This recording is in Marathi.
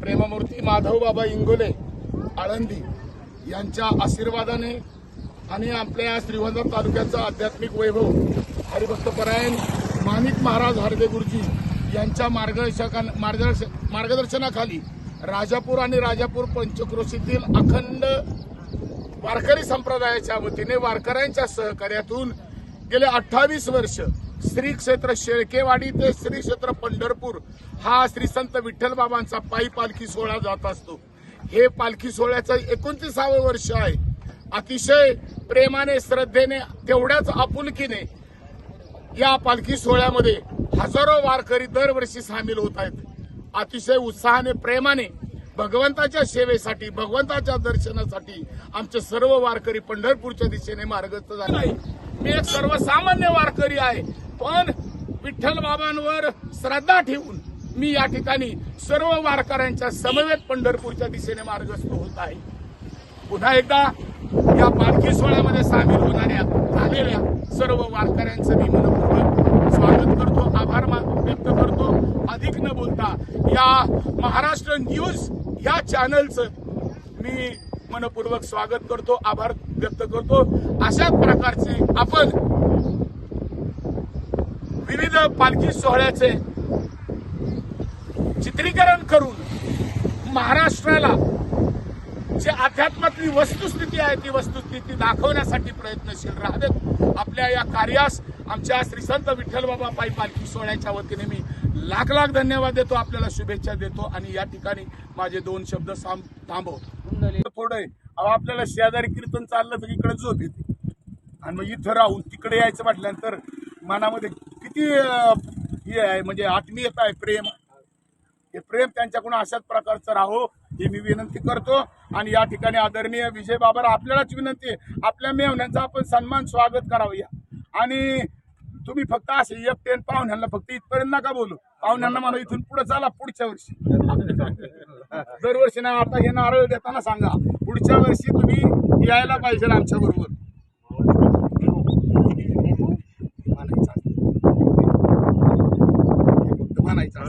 प्रेममूर्ती माधवबाबा इंगोले आळंदी यांच्या आशीर्वादाने आणि आपल्या या श्रीवंदर तालुक्याचा आध्यात्मिक वैभव हरिभक्तपरायण माणिक महाराज हरदे गुरुजी यांच्या मार्गदर्शका मार्गदर्श- मार्गदर्शनाखाली राजापूर आणि राजापूर पंचक्रोशीतील अखंड वारकरी संप्रदायाच्या वतीने वारकऱ्यांच्या सहकार्यातून गेले अठ्ठावीस वर्ष श्री क्षेत्र शेळकेवाडी ते श्री क्षेत्र पंढरपूर हा श्री संत विठ्ठल बाबांचा पायी पालखी सोहळा जात असतो. हे पालखी सोहळ्याचं एकोणतीसावं वर्ष आहे. अतिशय प्रेमाने श्रद्धेने तेवढ्याच आपुलकीने या पालखी सोहळ्यामध्ये हजारो वारकरी दरवर्षी सामील होत आहेत. अतिशय उत्साहाने प्रेमाने भगवंताच्या सेवेसाठी भगवंताच्या दर्शनासाठी आमचे सर्व वारकरी पंढरपूरच्या दिशेने मार्गस्थ झाले आहे. मी एक सर्वसामान्य वारकरी आहे पण विठ्ठल बाबांवर श्रद्धा ठेवून मी या ठिकाणी सर्व वारकऱ्यांच्या समवेत पंढरपूरच्या दिशेने मार्गस्थ होत आहे पुन्हा एकदा या पालखी सोहळ्यामध्ये सामील होणाऱ्या झालेल्या सर्व वारकऱ्यांचं मी मनपूर्वक स्वागत करतो आभार व्यक्त करतो अधिक न बोलता या महाराष्ट्र न्यूज या चॅनलचं मी मनपूर्वक स्वागत करतो आभार व्यक्त करतो. अशाच प्रकारचे आपण विविध पालखी सोहळ्याचे चित्रीकरण करून महाराष्ट्राला जी अध्यात्मातली वस्तुस्थिती आहे ती वस्तुस्थिती दाखवण्यासाठी प्रयत्नशील राहतात आपल्या या कार्यास आमच्या श्री संत विठ्ठल बाबा पायी पालखी सोहळ्याच्या वतीने मी लाख लाख धन्यवाद देतो आपल्याला शुभेच्छा देतो आणि या ठिकाणी माझे दोन शब्द थांबवतो थोडं. अहो, आपल्याला शेजारी कीर्तन चाललं तर इकडे झोप येते. आणि मग इथं राहून तिकडे यायचं म्हटल्यानंतर मनामध्ये किती हे आहे म्हणजे आत्मीयता आहे प्रेम. हे प्रेम त्यांच्याकडून अशाच प्रकारचं राहो हे मी विनंती करतो. आणि या ठिकाणी आदरणीय विजय बाबर आपल्यालाच विनंती आहे. आपल्या मेहण्यांचा आपण सन्मान स्वागत करावं या. आणि तुम्ही फक्त असे एक टेन पाहुण्यांना फक्त इथपर्यंत नका बोलू. पाहुण्यांना मला इथून पुढे चला पुढच्या वर्षी. दरवर्षी ना आता हे नारळ देताना सांगा पुढच्या वर्षी तुम्ही यायला पाहिजे आमच्या बरोबर. फक्त म्हणायचं